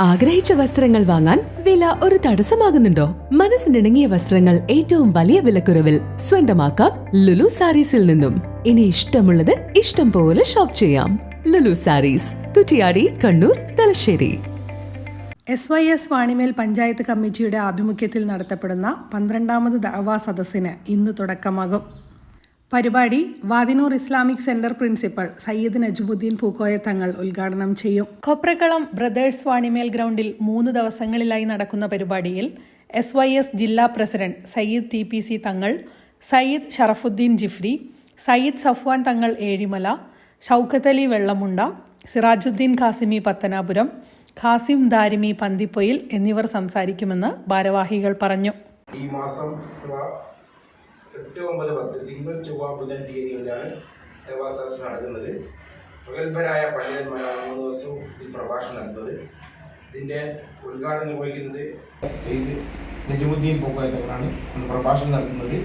ആഗ്രഹിച്ച വസ്ത്രങ്ങൾ വാങ്ങാൻ വില ഒരു തടസ്സമാകുന്നുണ്ടോ? മനസ്സിനിണങ്ങിയ വസ്ത്രങ്ങൾ ഏറ്റവും വലിയ വിലക്കുറവിൽ സ്വന്തമാക്കാം ലുലു സാരീസിൽ നിന്നും. ഇനി ഇഷ്ടമുള്ളത് ഇഷ്ടം പോലെ ഷോപ്പ് ചെയ്യാം. Lulu Sarees Kuttiady Kannur Thalassery. S Y S Vanimel panchayat കമ്മിറ്റിയുടെ ആഭിമുഖ്യത്തിൽ നടത്തപ്പെടുന്ന പന്ത്രണ്ടാമത് ദഅവാ സദസ്സിന് ഇന്ന് തുടക്കമാകും. പരിപാടി Vadinoor Islamic centre principal Sayyid Najmuddeen Pookoya Thangal ഉദ്ഘാടനം ചെയ്യും. കൊപ്രക്കളം ബ്രദേഴ്സ് വാണിമേൽ ഗ്രൗണ്ടിൽ മൂന്ന് ദിവസങ്ങളിലായി നടക്കുന്ന പരിപാടിയിൽ എസ് വൈ എസ് ജില്ലാ president Sayyid T P C Thangal Sayyid Sharafuddin Jifri Sayyid Safwan Thangal Ezhimala Shoukath Ali Vellamunda Sirajuddin Qasimi Pathanapuram Qasim Darimi Panthipoyil എന്നിവർ സംസാരിക്കുമെന്ന് ഭാരവാഹികൾ പറഞ്ഞു. ഈ മാസം എട്ട് ഒമ്പത് പത്ത് തിങ്കൾ ചൊവ്വ ബുധൻ തീയതികളിലാണ് ദേവാസദസ് നടക്കുന്നത്. പ്രഗത്ഭരായ പണ്ഡിതന്മാരാണ് മൂന്ന് ദിവസവും ഇതിൽ പ്രഭാഷണം നടത്തുന്നത്. ഇതിന്റെ ഉദ്ഘാടനം നിർവഹിക്കുന്നത് സെയ്ദ് നജുമുദ്ദീൻ പൂക്കോയത്തവരാണ് അന്ന് പ്രഭാഷണം നടത്തുന്നത്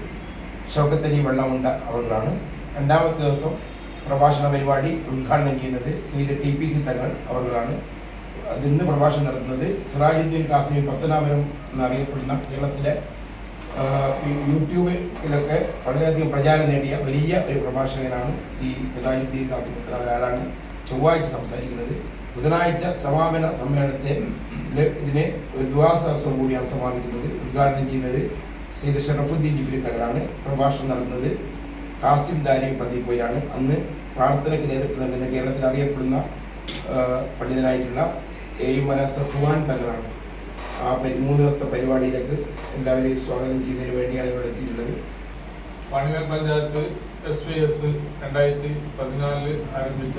ഷൗക്കത്തലി വെള്ളമുണ്ട അവர்களാണ് രണ്ടാമത്തെ ദിവസം പ്രഭാഷണ പരിപാടി ഉദ്ഘാടനം ചെയ്യുന്നത് സെയ്ദ് ടി പി സി തങ്ങൾ അവர்களാണ് അതിന്ന് പ്രഭാഷണം നടത്തുന്നത് സിറാജുദ്ദീൻ കാസിമി പത്തനാപുരം എന്നറിയപ്പെടുന്ന കേരളത്തിലെ യു- യൂട്യൂബിലൊക്കെ വളരെയധികം പ്രചാരം നേടിയ വലിയ ഒരു പ്രഭാഷകനാണ് ഈ സിറാജുദ്ദീൻ കാസിമുത്ര ഒരാളാണ് ചൊവ്വാഴ്ച സംസാരിക്കുന്നത്. ബുധനാഴ്ച സമാപന സമ്മേളനത്തെ ഇതിനെ ഒരു ദ്വാസവസം കൂടിയാണ് സമാപിക്കുന്നത്. ഉദ്ഘാടനം ചെയ്യുന്നത് സെയ്ദ് ഷറഫുദ്ദീൻ ജിഫ്രി തകരാണ് പ്രഭാഷണം നടത്തുന്നത് കാസിം ദാരി പതിപ്പോയാണ് അന്ന് പ്രാർത്ഥനയ്ക്ക് നേതൃത്വം നൽകുന്ന കേരളത്തിൽ അറിയപ്പെടുന്ന പണ്ഡിതനായിട്ടുള്ള ഏയ്മല സഫുവാൻ തങ്ങളാണ്. ആ മൂന്ന് ദിവസത്തെ പരിപാടിയിലേക്ക് എല്ലാവരെയും സ്വാഗതം ചെയ്യുന്നതിന് വേണ്ടിയാണ് ഇവിടെ എത്തിയിട്ടുള്ളത്. Panimel panchayat S V S രണ്ടായിരത്തി പതിനാലിൽ ആരംഭിച്ച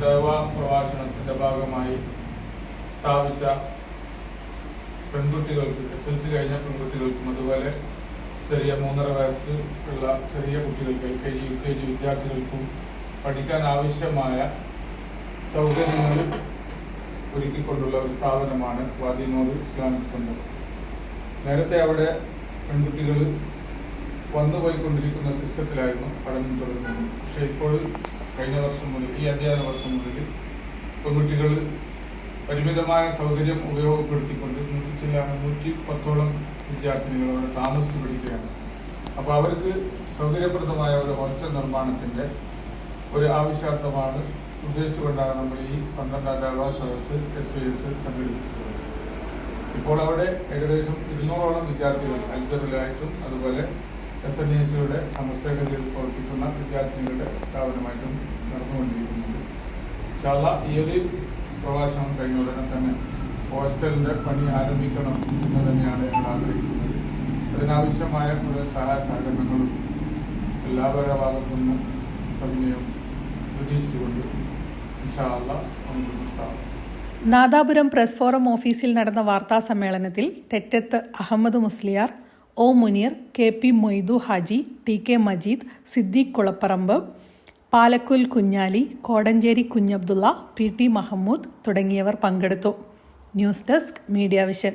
ദേവ പ്രഭാഷണത്തിന്റെ ഭാഗമായി സ്ഥാപിച്ച പെൺകുട്ടികൾക്ക് എസ് എൽ സി കഴിഞ്ഞ പെൺകുട്ടികൾക്കും അതുപോലെ ചെറിയ മൂന്നര വയസ്സ് ഉള്ള ചെറിയ കുട്ടികൾക്ക് L K G U K G വിദ്യാർത്ഥികൾക്കും പഠിക്കാൻ ആവശ്യമായ സൗകര്യങ്ങൾ ഒരുക്കിക്കൊണ്ടുള്ള ഒരു സ്ഥാപനമാണ് വാദിനോട് ഇസ്ലാമിക് സെന്റർ. നേരത്തെ അവിടെ പെൺകുട്ടികൾ വന്നുപോയിക്കൊണ്ടിരിക്കുന്ന സിസ്റ്റത്തിലായിരുന്നു പഠനം തുടങ്ങുന്നത്. പക്ഷേ ഇപ്പോൾ കഴിഞ്ഞ വർഷം മുതൽ ഈ അധ്യയന വർഷം മുതൽ പെൺകുട്ടികൾ പരിമിതമായ സൗകര്യം ഉപയോഗപ്പെടുത്തിക്കൊണ്ട് നൂറ്റി ചില നൂറ്റി പത്തോളം വിദ്യാർത്ഥിനികൾ അവിടെ താമസിച്ച് പഠിക്കുകയാണ്. അപ്പോൾ അവർക്ക് സൗകര്യപ്രദമായ ഒരു ഹോസ്റ്റൽ നിർമ്മാണത്തിന്റെ ഒരു ആവശ്യാർത്ഥമാണ് ഉദ്ദേശിച്ചുകൊണ്ടാണ് നമ്മൾ ഈ പന്ത്രണ്ടാം ദേവാ സദസ് എസ് പി എസ് സംഘടിപ്പിച്ചിട്ടുള്ളത് ഇപ്പോൾ അവിടെ ഏകദേശം ഇരുന്നൂറോളം വിദ്യാർത്ഥികൾ അൽജറിലായിട്ടും അതുപോലെ എസ് എൻ എസ് സിയുടെ സമസ്തഗതിയിൽ പ്രവർത്തിക്കുന്ന വിദ്യാർത്ഥികളുടെ സ്ഥാപനമായിട്ടും നടന്നുകൊണ്ടിരിക്കുന്നുണ്ട്. ഇൻഷാല്ല ഈ ഒരു പ്രഭാഷണം കഴിഞ്ഞ ഉടനെ തന്നെ ഹോസ്റ്റലിന്റെ പണി ആരംഭിക്കണം എന്ന് തന്നെയാണ് ഞങ്ങൾ ആഗ്രഹിക്കുന്നത്. അതിനാവശ്യമായ കുറേ സഹായ സഹകരണങ്ങളും എല്ലാവരുടെ ഭാഗത്തു നിന്നും കവിനയം പ്രതീക്ഷിച്ചുകൊണ്ട് നാദാപുരം പ്രസ് ഫോറം ഓഫീസിൽ നടന്ന വാർത്താ സമ്മേളനത്തിൽ Thettath Ahmed Musliyar O Muneer K P Moidu Haji T K Majeed Siddique Kulapparamba Palakkul Kunjali Kodanchery Kunjabdulla P T Mahmood തുടങ്ങിയവർ പങ്കെടുത്തു. News desk Media Vision.